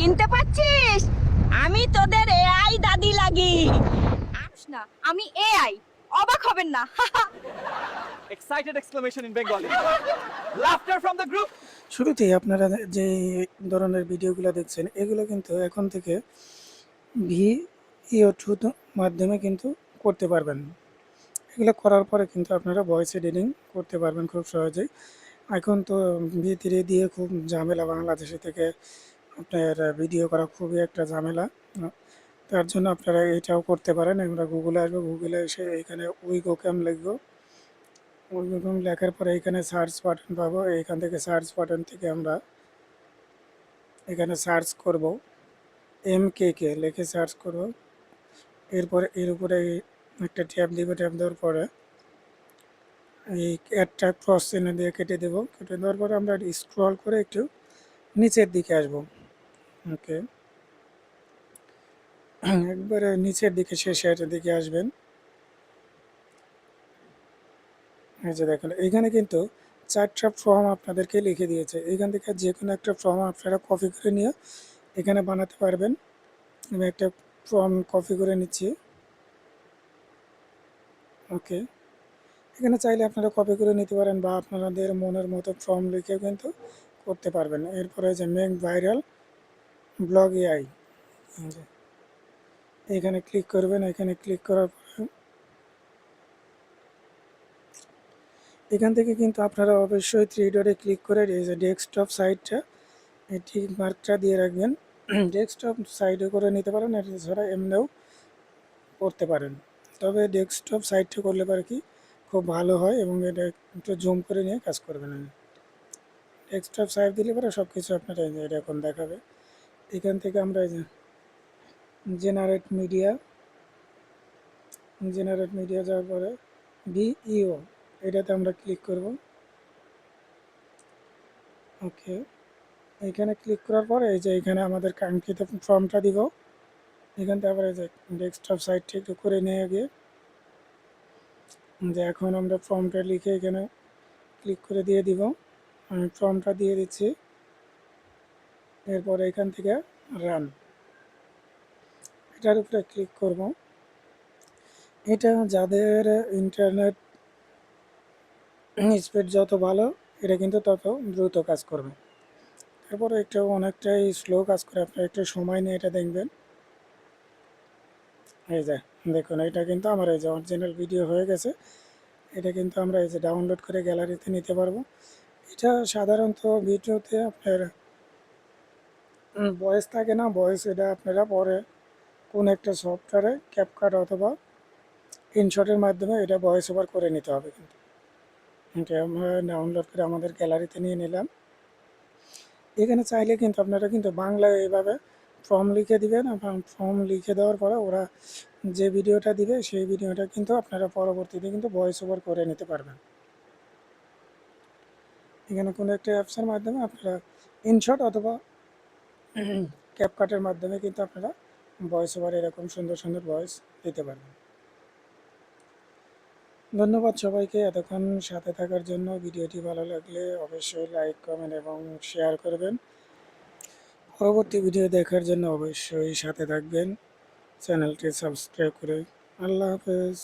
চিনতে পারছিস? আমি তোদের এআই দাদি লাগি। আস না আমি এআই অবাক হবেন না। Excited exclamation in Bengali. Laughter from the group শুরুতেই আপনারা যে ধরনের ভিডিওগুলো দেখছেন এগুলো কিন্তু এখন থেকে ভি ইও টু মাধ্যমে কিন্তু করতে পারবেন। এগুলো করার পরে কিন্তু আপনারা ভয়েস এডিটিং করতে পারবেন খুব সহজেই। এখন তো ভি থ্রি দিয়ে খুব ঝামেলা বাংলাদেশে থেকে আপনার ভিডিও করা খুবই একটা ঝামেলা। তার জন্য আপনারা এটাও করতে পারেন। আমরা গুগলে আসব গুগলে এসে এখানে উইগো ক্যাম লিখব। ওইরকম লেখার পরে এখানে সার্চ বাটন পাবো। এখান থেকে সার্চ বাটন থেকে আমরা এখানে সার্চ করব। এম কে কে লিখে সার্চ করব। এরপরে এর উপরে একটা ট্যাব দিব ট্যাব দেওয়ার পরে এই একটা ক্রস চিহ্ন দিয়ে কেটে দেবো। কেটে দেওয়ার পরে আমরা স্ক্রল করে একটু নিচের দিকে আসব। ওকে। একবারে নিচের দিকে শেষের দিকে আসবেন। এই যে দেখেন এখানে কিন্তু চারটা ফর্ম আপনাদেরকে লিখে দিয়েছে। এখান থেকে যে কোনো একটা ফর্ম আপনারা কপি করে নিয়ে এখানে বানাতে পারবেন। আমি একটা ফর্ম কপি করে নিচ্ছি। ওকে। এখানে চাইলে আপনারা কপি করে নিতে পারেন বা আপনাদের মনের মতো ফর্ম লিখে কিন্তু করতে পারবেন। এরপরে যে মেক ভাইরাল ব্লগ এআই। এখানে ক্লিক করবেন, এখানে ক্লিক করার পরে এখান থেকে কিন্তু আপনারা অবশ্যই থ্রি ডটে ক্লিক করে এই যে ডেস্কটপ সাইটটা ঠিক মার্কটা দিয়ে রাখবেন। ডেস্কটপ সাইডে করে নিতে পারেন, এটা ছাড়া এমনিও করতে পারেন। তবে ডেস্কটপ সাইটটা করলে পারে কি খুব ভালো হয় এবং এটা একটু জুম করে নিয়ে কাজ করবেন। ডেস্কটপ সাইড দিলে পরে সব কিছু আপনারা এরকম দেখাবে। এখান থেকে আমরা এই যে জেনারেট মিডিয়া জেনারেট মিডিয়া যাওয়ার পরে বিইও এটাতে আমরা ক্লিক করব। ওকে এখানে ক্লিক করার পরে এই যে এখানে আমাদের কাঙ্ক্ষিত ফর্মটা দিব। এখান থেকে আবার এই যে ডেস্কটপ সাইটটা একটু করে নিয়ে গিয়ে যে এখন আমরা ফর্মটা লিখে এখানে ক্লিক করে দিয়ে দিব। আমি ফর্মটা দিয়ে দিচ্ছি। এরপর এখান থেকে রান এটার উপরে ক্লিক করব। এটা যাদের ইন্টারনেট স্পিড যত ভালো, এটা কিন্তু তত দ্রুত কাজ করবে। তারপরে একটু অনেকটাই স্লো কাজ করে আপনার একটু সময় নিয়ে এটা দেখবেন। এই যে, দেখুন, এটা কিন্তু আমার এই যে অরিজিনাল ভিডিও হয়ে গেছে। এটা কিন্তু আমরা এই যে ডাউনলোড করে গ্যালারিতে নিতে পারব। এটা সাধারণত ভিডিওতে আপনার ভয়েস থাকে না ভয়েস এটা আপনারা পরে কোন একটা সফটওয়্যারে ক্যাপকাট অথবা ইনশটের মাধ্যমে এটা ভয়েস ওভার করে নিতে হবে কিন্তু। আমরা ডাউনলোড করে আমাদের গ্যালারিতে নিয়ে নিলাম। এখানে চাইলে কিন্তু আপনারা কিন্তু বাংলায় এইভাবে ফর্ম লিখে দিবেন ফর্ম লিখে দেওয়ার পরে ওরা যে ভিডিওটা দিবে, সেই ভিডিওটা কিন্তু আপনারা পরবর্তীতে কিন্তু ভয়েস ওভার করে নিতে পারবেন। এখানে কোনো একটা অ্যাপসের মাধ্যমে আপনারা ইনশট অথবা ক্যাপকাটের মাধ্যমে কিন্তু আপনারা ভয়েস ওভার এরকম সুন্দর সুন্দর ভয়েস দিতে পারবেন। ধন্যবাদ সবাইকে এতক্ষণ সাথে থাকার জন্য। ভিডিওটি ভালো লাগলে অবশ্যই লাইক কমেন্ট এবং শেয়ার করবেন। পরবর্তী ভিডিও দেখার জন্য অবশ্যই সাথে থাকবেন। চ্যানেলটি সাবস্ক্রাইব করে আল্লাহ হাফেজ।